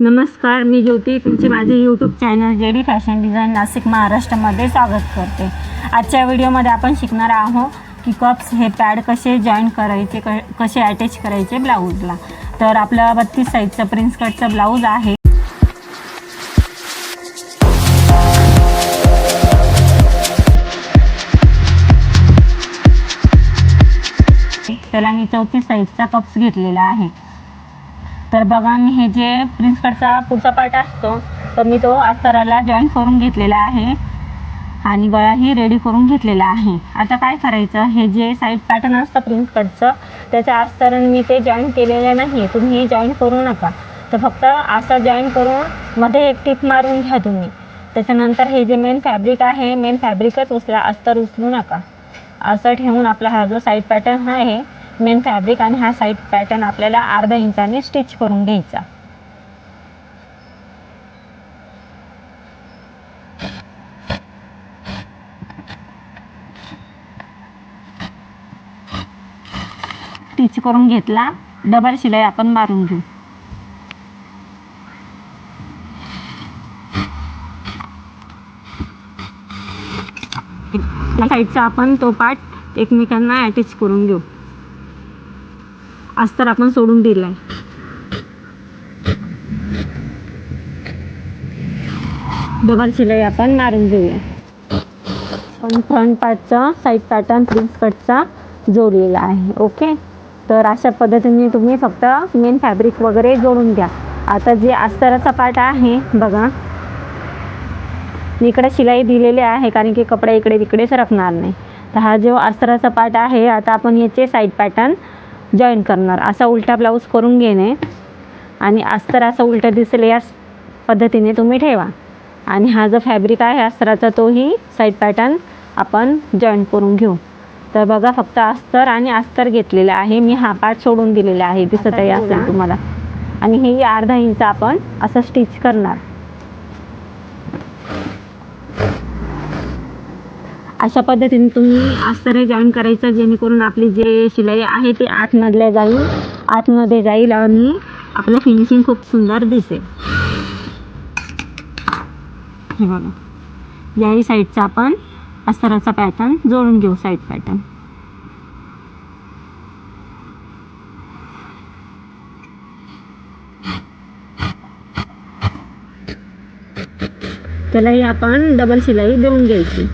नमस्कार मी ज्योती. तुमचे माझे YouTube channel J D fashion design Nashik महाराष्ट्रामध्ये स्वागत करते. आजच्या व्हिडिओमध्ये आपण शिकणार आहोत की कप्स हे पॅड कसे जॉईन करायचे क कसे अटॅच करायचे ब्लाऊजला तर आपला बत्तीस साईजचा प्रिन्स कटचा ब्लाऊज आहे. त्याला मी चौतीस साईजचा कप्स घेतलेला आहे. तर बघा मी हे जे प्रिन्स कटचा पुढचा पार्ट असतो तर मी तो अस्तराला जॉईन करून घेतलेला आहे. आणि गळाही रेडी करून घेतलेला आहे. आता काय करायचं? हे जे साईड पॅटर्न असतं प्रिन्स कटचं त्याच्या अस्तरण मी ते जॉईन केलेलं नाही. तुम्ही जॉईन करू नका. तर फक्त असं जॉईन करून मध्ये एक टिप मारून घ्या तुम्ही. त्याच्यानंतर हे जे मेन फॅब्रिक आहे मेन फॅब्रिकच उचला अस्तर उचलू नका. असं ठेवून आपला हा जो साईड पॅटर्न आहे मेन फॅब्रिक आणि हा साईड पॅटर्न आपल्याला अर्धा इंचाने स्टिच करून घ्यायचा. स्टिच करून घेतला. डबल शिलाई आपण मारून घेऊ. साईडचा आपण तो पार्ट एकमेकांना अटॅच करून घेऊ. अस्तर आपण सोडून दिलं आहे डबल शिलाई आपण मारून घेऊया. पण फ्रंट पार्टचा साईड पॅटर्न प्रिन्स कटचा जोडलेला आहे ओके तर अशा पद्धतीने तुम्ही फक्त मेन फॅब्रिक वगैरे जोडून द्या आता जे अस्तराचा पार्ट आहे बघा. इकडे शिलाई दिलेली आहे कारण की कपडा इकडे तिकडे सरकणार नाही. तर हा जो अस्तराचा पार्ट आहे आता आपण याचे साईड पॅटर्न जॉईन करणार. असा उलटा ब्लाऊज करून घेणे. आणि अस्तर असं उलटं दिसेल या पद्धतीने तुम्ही ठेवा. आणि हा जो फॅब्रिक आहे अस्तराचा तोही साईड पॅटर्न आपण जॉईन करून घेऊ. तर बघा फक्त अस्तर आणि अस्तर घेतलेलं आहे. मी हा पार्ट सोडून दिलेला आहे. दिसत आहे असेल तुम्हाला. आणि हे अर्धा इंच आपण असं स्टिच करणार. अशा पद्धतीने तुम्ही अस्तर जॉईन करायचं जेणेकरून आपली जे शिलाई आहे ती आतमधल्या जाईल. आतमध्ये जाईल आणि आपलं फिनिशिंग खूप सुंदर दिसेल. हे बघा. याही साईडचा आपण अस्तराचा पॅटर्न जोडून घेऊ साईड पॅटर्न त्यालाही आपण डबल शिलाई देऊन घ्यायची.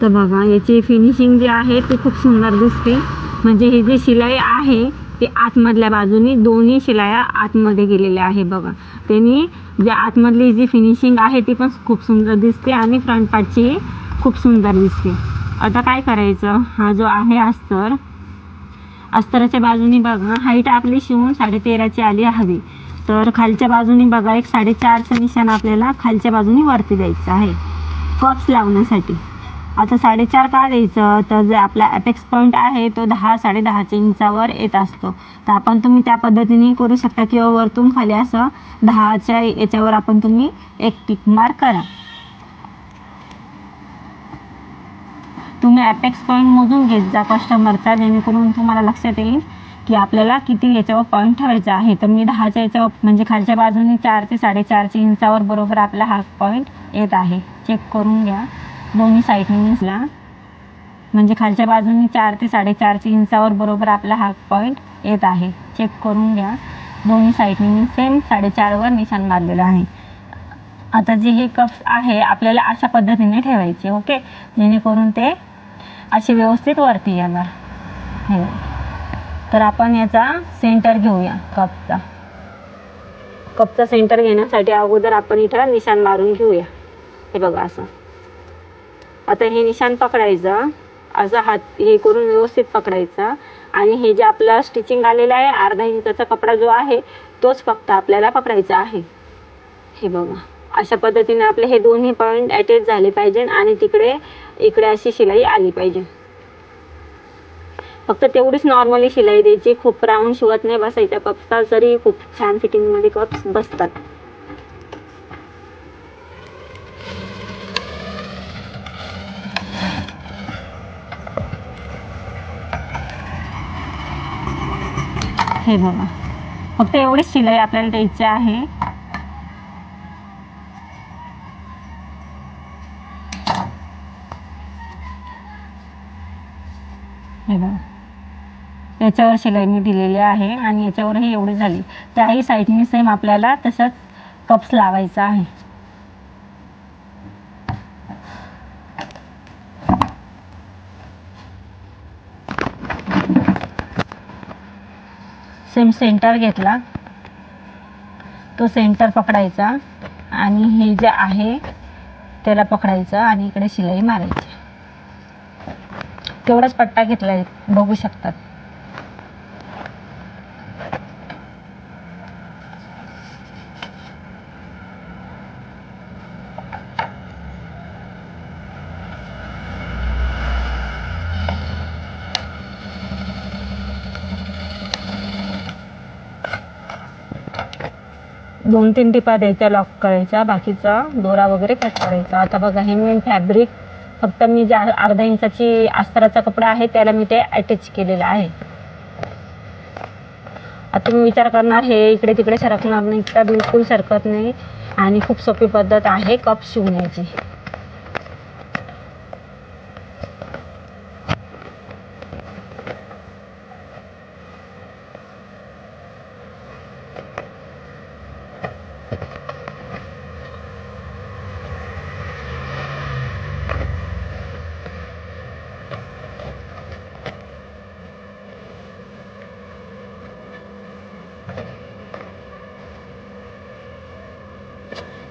तर बघा याची फिनिशिंग जी आहे ती खूप सुंदर दिसते. म्हणजे ही जी शिलाई आहे ती आतमधल्या बाजूनी दोन्ही शिलाया आतमध्ये गेलेल्या आहे बघा. त्यांनी ज्या आतमधली जी फिनिशिंग आहे ती पण खूप सुंदर दिसते आणि फ्रंट पार्टची खूप सुंदर दिसते. आता काय करायचं? हा जो आहे अस्तर अस्तराच्या बाजूनी बघा हाईट आपली शिवून साडेतेराची आली हवी. तर खालच्या बाजूने बघा एक साडेचारचं निशाण आपल्याला खालच्या बाजूने वरती द्यायचं आहे. कप्स लावण्यासाठी. आता साडेचार का द्यायचं? तर जे आपला अपेक्स पॉईंट आहे तो दहा साडेदहाच्या इंचावर येत असतो. तर आपण तुम्ही त्या पद्धतीने करू शकता किंवा वरतून खाली असं दहाच्या याच्यावर आपण तुम्ही एक टिक मार्क करा. तुम्ही अपेक्स पॉईंट मोजून घेत जा कस्टमरचा जेणेकरून तुम्हाला लक्षात येईल की आपल्याला किती याच्यावर पॉईंट ठेवायचा आहे. तर मी दहाच्या याच्यावर म्हणजे खालच्या बाजूने चार ते साडेचारच्या इंचावर बरोबर आपला हा पॉईंट येत आहे. चेक करून घ्या. दोन्ही साईडनीसला म्हणजे खालच्या बाजूने चार ते साडेचारच्या इंचावर बरोबर आपला हा पॉईंट येत आहे. चेक करून घ्या. दोन्ही साईडनी सेम साडेचारवर निशाण मारलेलं आहे. आता जे हे कप्स आहे आपल्याला अशा पद्धतीने ठेवायचे ओके जेणेकरून ते असे व्यवस्थित वरती येणार. हे तर आपण याचा सेंटर घेऊया कपचा. कपचा सेंटर घेण्यासाठी अगोदर आपण इथं निशाण मारून घेऊया. हे बघा असं. आता हे निशाण पकडायचं. असं हात हे करून व्यवस्थित पकडायचा. आणि हे जे आपलं स्टिचिंग आलेलं आहे अर्धा इंचाचा कपडा जो आहे तोच फक्त आपल्याला पकडायचा आहे. हे बघा. अशा पद्धतीने आपले हे दोन्ही पॉईंट अटॅच झाले पाहिजे आणि तिकडे इकडे अशी शिलाई आली पाहिजे फक्त तेवढीच नॉर्मली शिलाई द्यायची. खूप राऊंड शिवत नाही बसायच्या कप्सला तरी खूप छान फिटिंगमध्ये कप्स बसतात. हे बघा. फक्त एवढीच शिलाई आपल्याला द्यायची आहे हे बघा याच्यावर शिलाई मी दिलेली आहे आणि याच्यावरही एवढी झाली. त्याही साईडने सेम आपल्याला तसंच कप्स लावायचा आहे. सेम सेंटर घेतला. तो सेंटर पकडायचा आणि हे जे आहे त्याला पकडायचं आणि इकडे शिलाई मारायची. तेवढाच पट्टा घेतला बघू शकतात. दोन तीन टिपा द्यायच्या लॉक करायच्या बाकीचा दोरा वगैरे कट करायचा. आता बघा हे मी फॅब्रिक फक्त मी ज्या अर्धा इंचाची अस्तराचा कपडा आहे त्याला मी ते अटॅच केलेलं आहे. आता तुम्ही विचार करणार हे इकडे तिकडे सरकणार नाही तर बिलकुल सरकत नाही. आणि खूप सोपी पद्धत आहे कप शिवण्याची.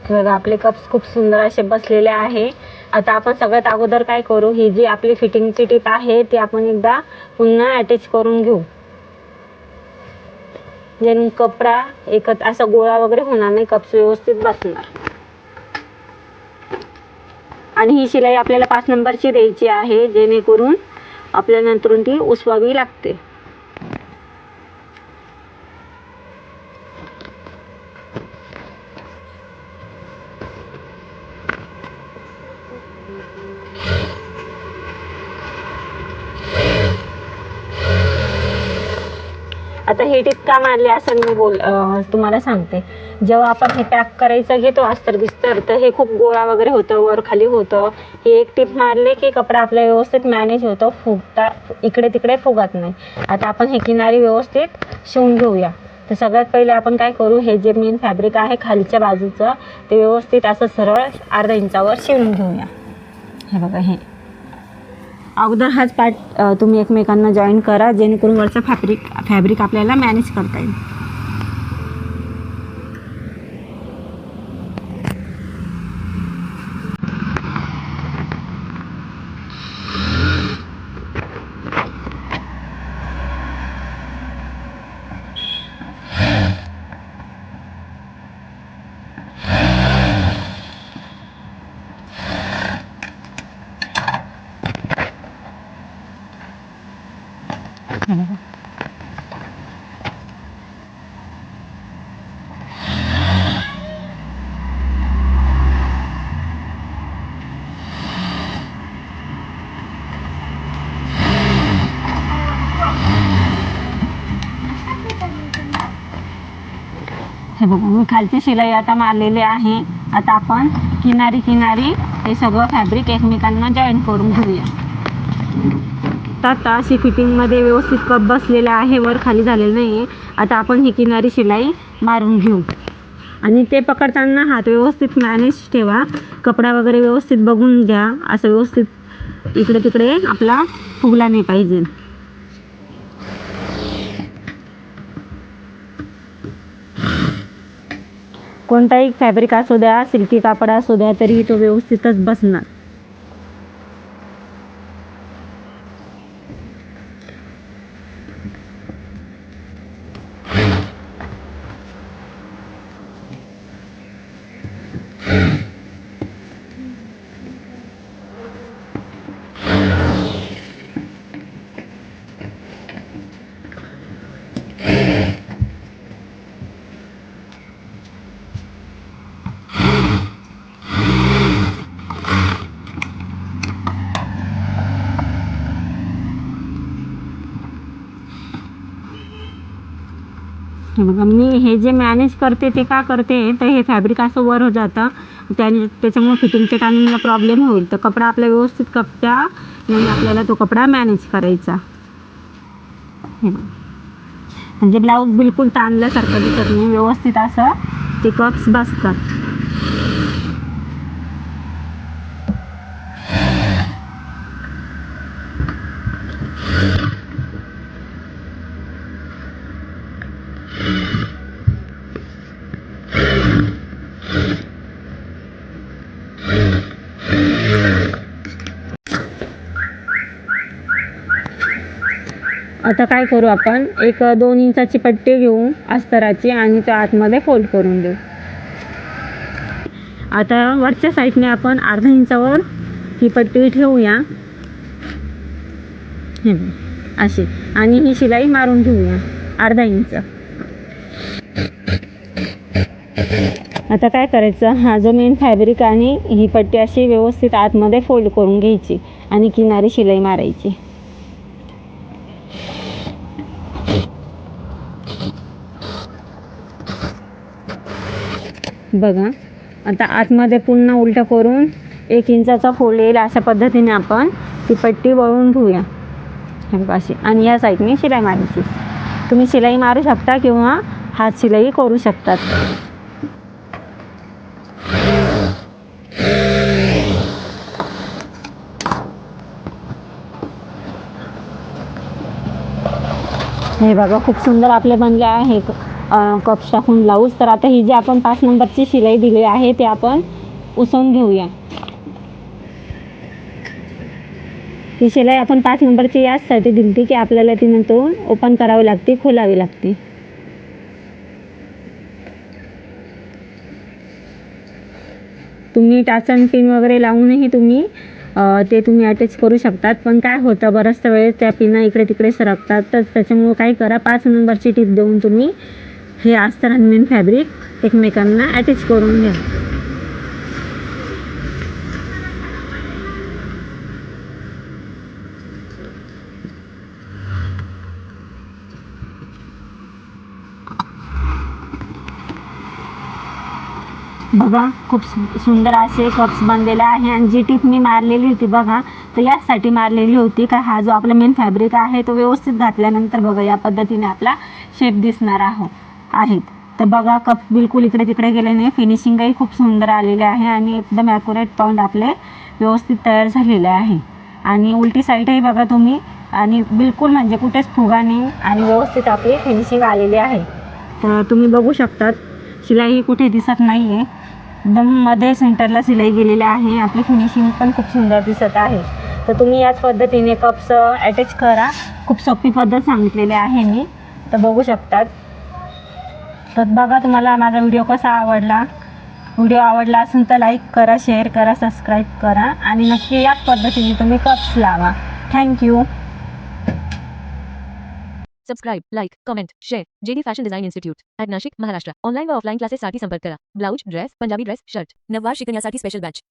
बघा आपले कप्स खूप सुंदर असे बसलेले आहे. आता आपण सगळ्यात अगोदर काय करू? ही जी आपली फिटिंगची टीप आहे ती आपण एकदा पुन्हा अटॅच करून घेऊ. जेणेकरून कपडा एकत असा गोळा वगैरे होणार नाही कप्स व्यवस्थित बसणार. आणि ही शिलाई आपल्याला पाच नंबरची द्यायची आहे जेणेकरून आपल्याला नंतरून ती उसवावी लागते. आता हे टिपका मारले असं मी बोल तुम्हाला सांगते. जेव्हा आपण हे पॅक करायचं घेतो अस्तर बिस्तर तर हे खूप गोळा वगैरे होतं वर खाली होतं. हे एक टिप मारले की कपडा आपला व्यवस्थित मॅनेज होतो फुगता इकडे तिकडे फुगत नाही. आता आपण हे किनारी व्यवस्थित शिवून घेऊया. तर सगळ्यात पहिले आपण काय करू हे जे मेन फॅब्रिक आहे खालच्या बाजूचं ते व्यवस्थित असं सरळ अर्धा इंचावर शिवून घेऊया. हे बघा हे. अगोदर हाच पार्ट तुम्ही एकमेकांना जॉईन करा जेणेकरून वरचं फॅब्रिक फॅब्रिक आपल्याला मॅनेज करता येईल. हे बघू मी खालची शिलाई आता मारलेली आहे. आता आपण किनारी किनारी हे सगळं फॅब्रिक एकमेकांना जॉईन करून घेऊया. आता अशी फिटिंगमध्ये व्यवस्थित कप बसलेला आहे वर खाली झालेलं नाही आहे आता आपण ही किनारी शिलाई मारून घेऊ. आणि ते पकडताना हात व्यवस्थित मॅनेज ठेवा. कपडा वगैरे व्यवस्थित बघून घ्या. असं व्यवस्थित इकडे तिकडे आपला फुगला नाही पाहिजे. कोणताही फॅब्रिक असू द्या सिल्की कापड असू द्या तरी तो व्यवस्थितच बसणार. बघा मी हे जे मॅनेज करते ते का करते तर हे फॅब्रिक असं वर हो जातं. त्याने त्याच्यामुळे फिटिंगच्या टायमिंगला प्रॉब्लेम होईल. तर कपडा आपला व्यवस्थित कपड्या आणि आपल्याला तो कपडा मॅनेज करायचा. हे म्हणजे ब्लाऊज बिलकुल ताणल्यासारखं दिसत नाही व्यवस्थित असं ते कप्स बसतात. आता काय करू आपण? एक दोन इंचाची पट्टी घेऊ अस्तराची आणि त्या आतमध्ये फोल्ड करून देऊ. आता वरच्या साईडने आपण अर्धा इंचावर ही पट्टी ठेवूया. अशी. आणि ही शिलाई मारून घेऊया अर्धा इंच. आता काय करायचं? हा जो मेन फॅब्रिक आणि ही पट्टी अशी व्यवस्थित आतमध्ये फोल्ड करून घ्यायची आणि किनारी शिलाई मारायची. बघा. आता आतमध्ये पुन्हा उलटं करून एक इंचाचा फोल्ड येईल अशा पद्धतीने आपण ती पट्टी वळून घेऊया. अशी. आणि या साईडने शिलाई मारायची. तुम्ही शिलाई मारू शकता किंवा हात शिलाई करू शकतात. हे बघा खूप सुंदर आपले बनले आहे. कप्स टाकून ब्लाऊज. तर आता ही जी आपण पाच नंबरची शिलाई दिली आहे ते आपण उसवून घेऊया. ही शिलाई आपण पाच नंबरची याचसाठी दिली होती की आपल्याला ती नंतर ओपन करावी लागते खोलावी लागते. तुम्ही टाचन पिन वगैरे लावूनही तुम्ही ते तुम्ही अटॅच करू शकतात. पण काय होतं बऱ्याचशा वेळेस त्या पिना इकडे तिकडे सरकतात. तर त्याच्यामुळं काय करा पाच नंबरची टीप देऊन तुम्ही हे अस्तर आणि मेन फॅब्रिक एकमेकांना अटॅच करून घ्या. बघा खूप सु- सुंदर असे कप्स बनलेले आहे आणि जी टीप मी मारलेली होती बघा तर याचसाठी मारलेली होती का हा जो आपला मेन फॅब्रिक आहे तो व्यवस्थित घातल्यानंतर बघा या पद्धतीने आपला शेप दिसणार आहो आहेत. तर बघा कप बिलकुल इकडे तिकडे गेले नाही. फिनिशिंगही खूप सुंदर आलेले आहे आणि एकदम ॲक्युरेट पॉईंट आपले व्यवस्थित तयार झालेले आहे. आणि उलटी साईडही बघा तुम्ही. आणि बिलकुल म्हणजे कुठेच फुगा नाही आणि व्यवस्थित आपली फिनिशिंग आलेली आहे. तर तुम्ही बघू शकतात शिलाई कुठे दिसत नाही आहे एकदम मध्ये सेंटरला शिलाई गेलेली आहे. आपली फिनिशिंग पण खूप सुंदर दिसत आहे. तर तुम्ही याच पद्धतीने कप्स अटॅच uh, करा. खूप सोपी पद्धत सांगितलेली आहे मी. तर बघू शकतात. तर बघा तुम्हाला माझा व्हिडिओ कसा आवडला. व्हिडिओ आवडला असेल तर लाईक करा शेअर करा सबस्क्राईब करा आणि नक्की याच पद्धतीने तुम्ही कप्स लावा. Thank you subscribe like comment share JD fashion design institute at Nashik Maharashtra online व ऑफलाईन क्लासेससाठी संपर्क करा. Blouse dress Punjabi dress shirt नववार शिकण्यासाठी स्पेशल बॅच